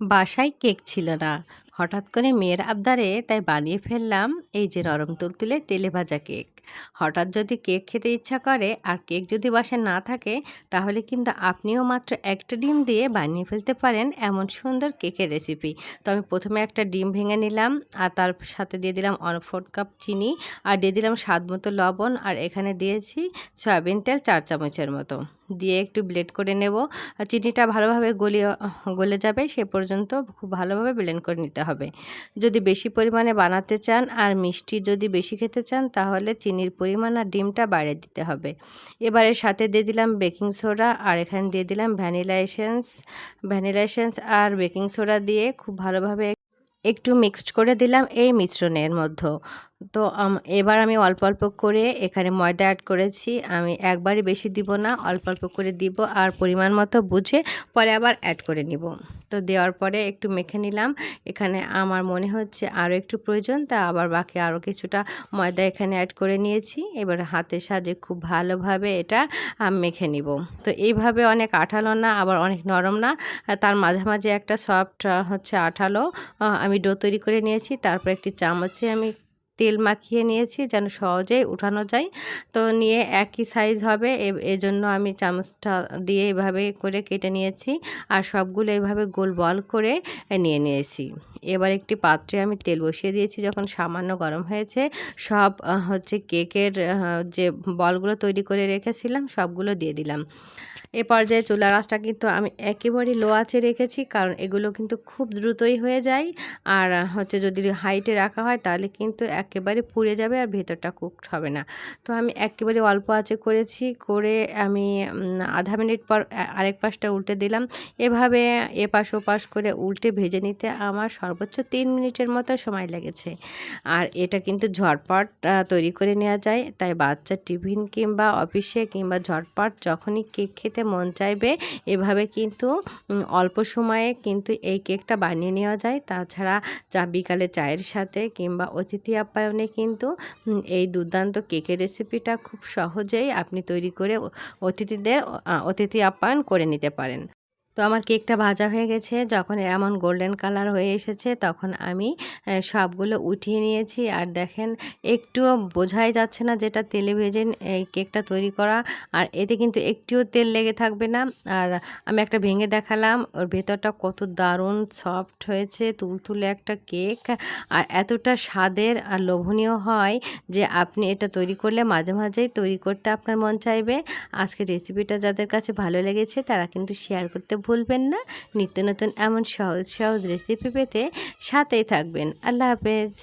বাসায় কেক ছিল না। হঠাৎ করে মেয়ের আবদারে তাই বানিয়ে ফেললাম এই যে নরম তুলতুলে তেলে ভাজা কেক। হঠাৎ যদি কেক খেতে ইচ্ছা করে আর কেক যদি বাসায় না থাকে, তাহলে কিন্তু আপনিও মাত্র একটা ডিম দিয়ে বানিয়ে ফেলতে পারেন এমন সুন্দর কেকের রেসিপি। তো আমি প্রথমে একটা ডিম ভেঙে নিলাম, আর তার সাথে দিয়ে দিলাম ওয়ান ফোর্থ কাপ চিনি, আর দিয়ে দিলাম স্বাদ মতো লবণ, আর এখানে দিয়েছি সয়াবিন তেল চার চামচের মতো। দিয়ে একটু ব্লেড করে নেব। চিনিটা ভালোভাবে গলিয়ে, গলে যাবে, সে পর্যন্ত খুব ভালোভাবে ব্লেন্ড করে নিতে হবে যদি বেশি পরিমাণে বানাতে চান আর মিষ্টি যদি বেশি খেতে চান, তাহলে চিনির পরিমাণ আর ডিমটা বাড়িয়ে দিতে হবে। এবারে সাথে দিয়ে দিলাম বেকিং সোডা আর এখানে দিয়ে দিলাম ভ্যানিলা এসেন্স। ভ্যানিলা এসেন্স আর বেকিং সোডা দিয়ে খুব ভালোভাবে একটু মিক্সড করে দিলাম এই মিশ্রণের মধ্যে। তো এবার আমি অল্প অল্প করে এখানে ময়দা অ্যাড করেছি। আমি একবারই বেশি দিব না, অল্প অল্প করে দিব আর পরিমাণ মতো বুঝে পরে আবার অ্যাড করে নিব। তো, দেওয়ার পরে একটু মেখে নিলাম। এখানে আমার মনে হচ্ছে আরও একটু প্রয়োজন, তা আবার বাকি আরও কিছুটা ময়দা এখানে অ্যাড করে নিয়েছি। এবার হাতের সাহায্যে খুব ভালোভাবে এটা মেখে নিব। তো, এইভাবে অনেক আঠালো না, আবার অনেক নরম না। তার মাঝামাঝি একটা সফট হচ্ছে আঠালো আমি ডো তৈরি করে নিয়েছি। তারপর একটি চামচে আমি তেল মাখিয়ে নিয়েছি যেন সহজেই উঠানো যায়। তো নিয়ে একই সাইজ হবে এজন্য আমি চামচটা দিয়ে এভাবে করে কেটে নিয়েছি আর সবগুলো এভাবে গোল বল করে নিয়ে নিয়েছি। এবার একটি পাত্রে আমি তেল বসিয়ে দিয়েছি যখন সামান্য গরম হয়েছে। সব হচ্ছে কেকের যে বলগুলো তৈরি করে রেখেছিলাম সবগুলো দিয়ে দিলাম। এ পর্যায়ে চুলার আঁচটা কিন্তু আমি একেবারেই লো আছে রেখেছি, কারণ এগুলো কিন্তু খুব দ্রুতই হয়ে যায়। আর হচ্ছে যদি হাইটে রাখা হয়, তাহলে কিন্তু একেবারে পুড়ে যাবে আর ভেতরটা কুকড হবে না। তো আমি একেবারে অল্প আঁচে করেছি, করে আমি আধা মিনিট পর আরেক পাশটা উল্টে দিলাম। এভাবে এপাশ ওপাশ করে উল্টে ভেজে নিতে আমার সর্বোচ্চ তিন মিনিটের মতো সময় লেগেছে। আর এটা কিন্তু ঝটপট তৈরি করে নেওয়া যায়। তাই বাচ্চা টিফিন কিংবা অফিসে কিংবা ঝটপট যখনই কেক খেতে খেতে মন চাইবে। এভাবে কিন্তু অল্প সময়ে কিন্তু এই কেকটা বানিয়ে নেওয়া যায়। তাছাড়া চা, বিকালে চায়ের সাথে কিংবা অতিথি আপ্যায়নে কিন্তু এই দুর্দান্ত কেকের রেসিপিটা খুব সহজেই আপনি তৈরি করে অতিথিদের অতিথি আপ্যায়ন করে নিতে পারেন। তো আমার কেকটা ভাজা হয়ে গেছে। যখন এমন গোল্ডেন কালার হয়ে এসেছে, তখন আমি সবগুলো উঠিয়ে নিয়েছি। আর দেখেন, একটুও বোঝাই যাচ্ছে না যেটা তেলে ভেজে এই কেকটা তৈরি করা। আর এতে কিন্তু একটুও তেল লেগে থাকবে না। আর আমি একটা ভেঙে দেখালাম, ওর ভেতরটা কত দারুণ সফট হয়েছে, তুলতুলে একটা কেক। আর এতটা স্বাদের আর লোভনীয় হয় যে আপনি এটা তৈরি করলে মাঝে মাঝেই তৈরি করতে আপনার মন চাইবে। আজকে রেসিপিটা যাদের কাছে ভালো লেগেছে, তারা কিন্তু শেয়ার করতে ভুলবেন না। নিত্য নতুন এমন সহজ সহজ রেসিপি পেতে সাথেই থাকবেন। আল্লাহ হাফেজ।